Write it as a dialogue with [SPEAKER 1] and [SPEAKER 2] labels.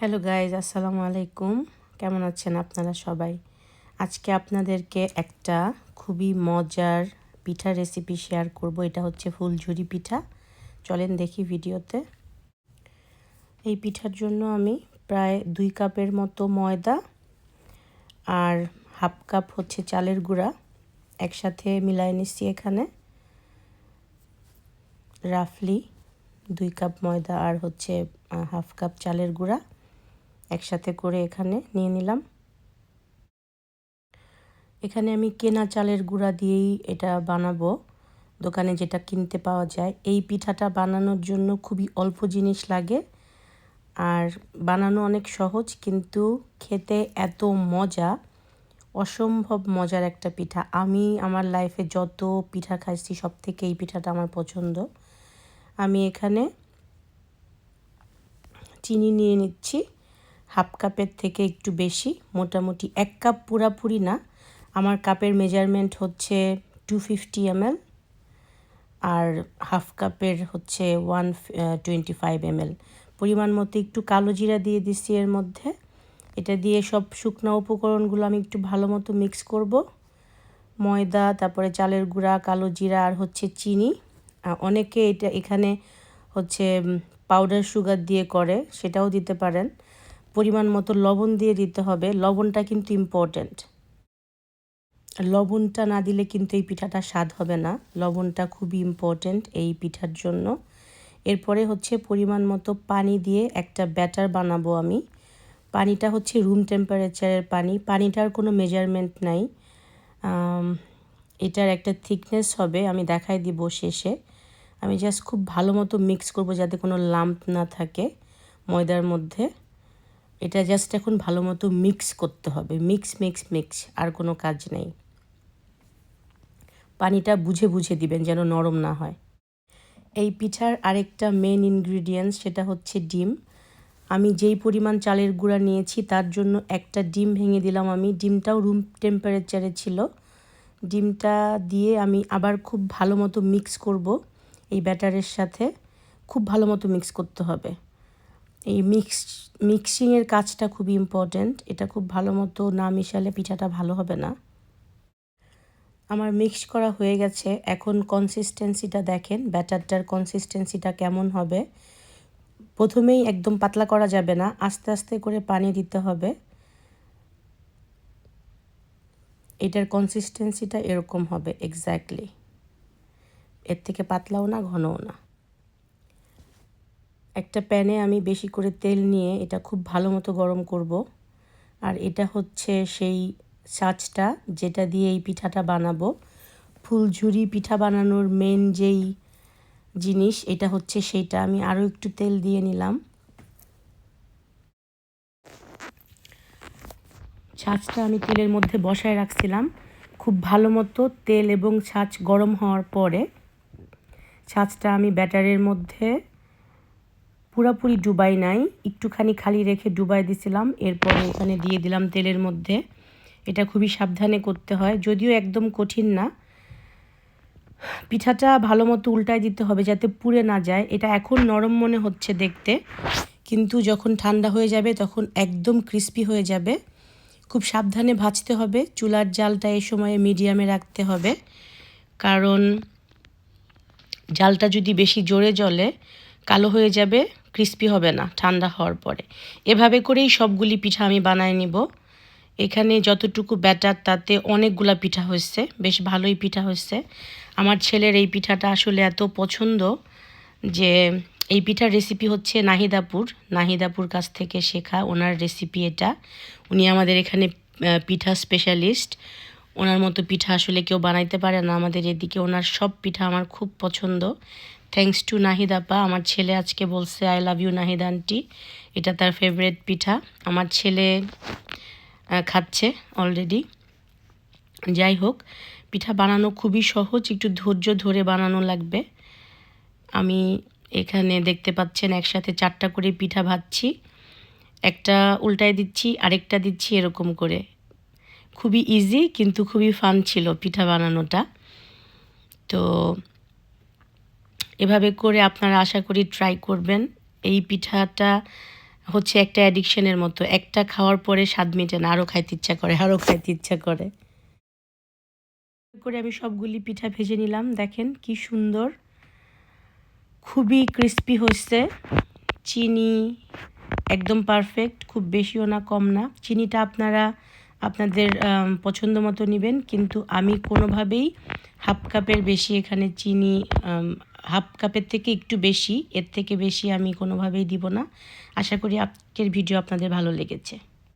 [SPEAKER 1] Hello guys আসসালামু আলাইকুম কেমন আছেন আপনারা সবাই? আজকে আপনাদেরকে একটা খুবই মজার পিঠা রেসিপি শেয়ার করব। এটা হচ্ছে ফুলঝুরি পিঠা। চলেন দেখি ভিডিওতে। এই পিঠার জন্য আমি প্রায় দুই কাপের মতো ময়দা আর হাফ কাপ হচ্ছে চালের গুঁড়া একসাথে মিলাই নিচ্ছি এখানে। রাফলি দুই কাপ ময়দা আর হচ্ছে হাফ কাপ চালের গুঁড়া। একসাথে করে এখানে নিয়ে নিলাম। এখানে আমি কেনা চালের গুঁড়া দিয়েই এটা বানাবো। দোকানে যেটা কিনতে পাওয়া যায়, এই পিঠাটা বানানোর জন্য খুবই অল্প জিনিস লাগে। আর বানানো অনেক সহজ, কিন্তু খেতে এত মজা, অসম্ভব মজার একটা পিঠা। আমি আমার লাইফে যত পিঠা খাইছি সব থেকে এই পিঠাটা আমার পছন্দ। আমি এখানে চিনি নিয়ে নিচ্ছি। হাফ কাপের থেকে একটু বেশি, মোটামুটি এক কাপ পুরাপুরি না। আমার কাপের মেজারমেন্ট হচ্ছে টু ফিফটি এমএল আর হাফ কাপের হচ্ছে ওয়ান টোয়েন্টি ফাইভ এমএল পরিমাণ মতো একটু কালো জিরা দিয়ে দিচ্ছি এর মধ্যে। এটা দিয়ে সব শুকনো উপকরণগুলো আমি একটু ভালো মতো মিক্স করব। ময়দা, তারপরে চালের গুঁড়া, কালো জিরা আর হচ্ছে চিনি। অনেকে এটা এখানে হচ্ছে পাউডার সুগার দিয়ে করে, সেটাও দিতে পারেন। পরিমাণ মতো লবণ দিয়ে দিতে হবে। লবণটা কিন্তু ইম্পর্ট্যান্ট লবণটা না দিলে কিন্তু এই পিঠাটা স্বাদ হবে না। লবণটা খুবই ইম্পর্ট্যান্ট এই পিঠার জন্য। এরপরে হচ্ছে পরিমাণ মতো পানি দিয়ে একটা ব্যাটার বানাবো আমি। পানিটা হচ্ছে রুম টেম্পারেচারের পানি। পানিটার কোনো মেজারমেন্ট নাই। এটার একটা থিকনেস হবে, আমি দেখাই দিব শেষে। আমি জাস্ট খুব ভালো মতো মিক্স করব যাতে কোনো লাম্প না থাকে ময়দার মধ্যে। এটা জাস্ট এখন ভালো মতো মিক্স করতে হবে। মিক্স মিক্স মিক্স আর কোনো কাজ নেই। পানিটা বুঝে বুঝে দিবেন যেন নরম না হয়। এই পিঠার আরেকটা মেন ইনগ্রিডিয়েন্টস সেটা হচ্ছে ডিম। আমি যেই পরিমাণ চালের গুঁড়া নিয়েছি তার জন্য একটা ডিম ভেঙে দিলাম আমি। ডিমটাও রুম টেম্পারেচারে ছিল। ডিমটা দিয়ে আমি আবার খুব ভালো মতো মিক্স করব এই ব্যাটারের সাথে। খুব ভালো মতো মিক্স করতে হবে। এই মিক্স মিক্সিংয়ের কাজটা খুব ইম্পর্ট্যান্ট এটা খুব ভালো মতো না মিশালে পিঠাটা ভালো হবে না। আমার মিক্স করা হয়ে গেছে। এখন কনসিস্টেন্সিটা দেখেন ব্যাটারটার কনসিস্টেন্সিটা কেমন হবে। প্রথমেই একদম পাতলা করা যাবে না, আস্তে আস্তে করে পানি দিতে হবে। এটার কনসিস্টেন্সিটা এরকম হবে এক্স্যাক্টলি এর থেকে পাতলাও না, ঘনও না। একটা প্যানে আমি বেশি করে তেল নিয়ে এটা খুব ভালো মতো গরম করব। আর এটা হচ্ছে সেই সাজটা যেটা দিয়ে এই পিঠাটা বানাবো। ফুলঝুরি পিঠা বানানোর মেন যেই জিনিস, এটা হচ্ছে সেইটা। আমি আরও একটু তেল দিয়ে নিলাম। ছাঁচটা আমি তেলের মধ্যে বসায় রাখছিলাম। খুব ভালো মতো তেল এবং ছাঁচ গরম হওয়ার পরে ছাঁচটা আমি ব্যাটারের মধ্যে পুরাপুরি ডুবাই নাই। একটুখানি খালি রেখে ডুবাই দিছিলাম। এরপরে ওখানে দিয়ে দিলাম তেলের মধ্যে। এটা খুবই সাবধানে করতে হয়। যদিও একদম কঠিন না। পিঠাটা ভালো মতো উল্টায় দিতে হবে যাতে পুড়ে না যায়। এটা এখন নরম মনে হচ্ছে দেখতে। কিন্তু যখন ঠান্ডা হয়ে যাবে তখন একদম ক্রিস্পি হয়ে যাবে। খুব সাবধানে ভাজতে হবে। চুলার জালটা এ সময়ে মিডিয়ামে রাখতে হবে। কারণ জালটা যদি বেশি জোরে জ্বলে, কালো হয়ে যাবে। ক্রিস্পি হবে না, ঠান্ডা হওয়ার পরে। এভাবে করেই সবগুলি পিঠা আমি বানায় নিব। এখানে যতটুকু ব্যাটার তাতে অনেকগুলা পিঠা হয়েছে, বেশ ভালোই পিঠা হয়েছে। আমার ছেলের এই পিঠাটা আসলে এত পছন্দ যে এই পিঠার রেসিপি হচ্ছে নাহিদাপুর। নাহিদাপুর কাছ থেকে শেখা ওনার রেসিপি এটা। উনি আমাদের এখানে পিঠা স্পেশালিস্ট ওনার মতো পিঠা আসলে কেউ বানাইতে পারে না। আমাদের এদিকে ওনার সব পিঠা আমার খুব পছন্দ। থ্যাংকস টু নাহিদ আপা আমার ছেলে আজকে বলছে I love you Nahid aunty এটা তার ফেভারেট পিঠা। আমার ছেলে খাচ্ছে অলরেডি যাই হোক, পিঠা বানানো খুবই সহজ, একটু ধৈর্য ধরে বানানো লাগবে। আমি এখানে দেখতে পাচ্ছেন, একসাথে চারটা করে পিঠা ভাজছি। একটা উল্টায় দিচ্ছি, আরেকটা দিচ্ছি এরকম করে। খুবই ইজি কিন্তু খুবই ফান ছিল পিঠা বানানোটা। তো এভাবে করে আপনারা আশা করি ট্রাই করবেন। এই পিঠাটা হচ্ছে একটা অ্যাডিকশনের মতো। একটা খাওয়ার পরে স্বাদ মেটে না আরও খাইতে ইচ্ছা করে আরও খাইতে ইচ্ছা করে। করে আমি সবগুলি পিঠা ভেজে নিলাম। দেখেন কি সুন্দর, খুবই ক্রিস্পি হচ্ছে চিনি একদম পারফেক্ট খুব বেশিও না, কম না। চিনিটা আপনারা আপনাদের পছন্দ মতো নেবেন। কিন্তু আমি কোনোভাবেই হাফ কাপের বেশি এখানে চিনি হাফ কাপের থেকে একটু বেশি, এর থেকে বেশি আমি কোনোভাবেই দিব না। আশা করি আজকের ভিডিও আপনাদের ভালো লেগেছে।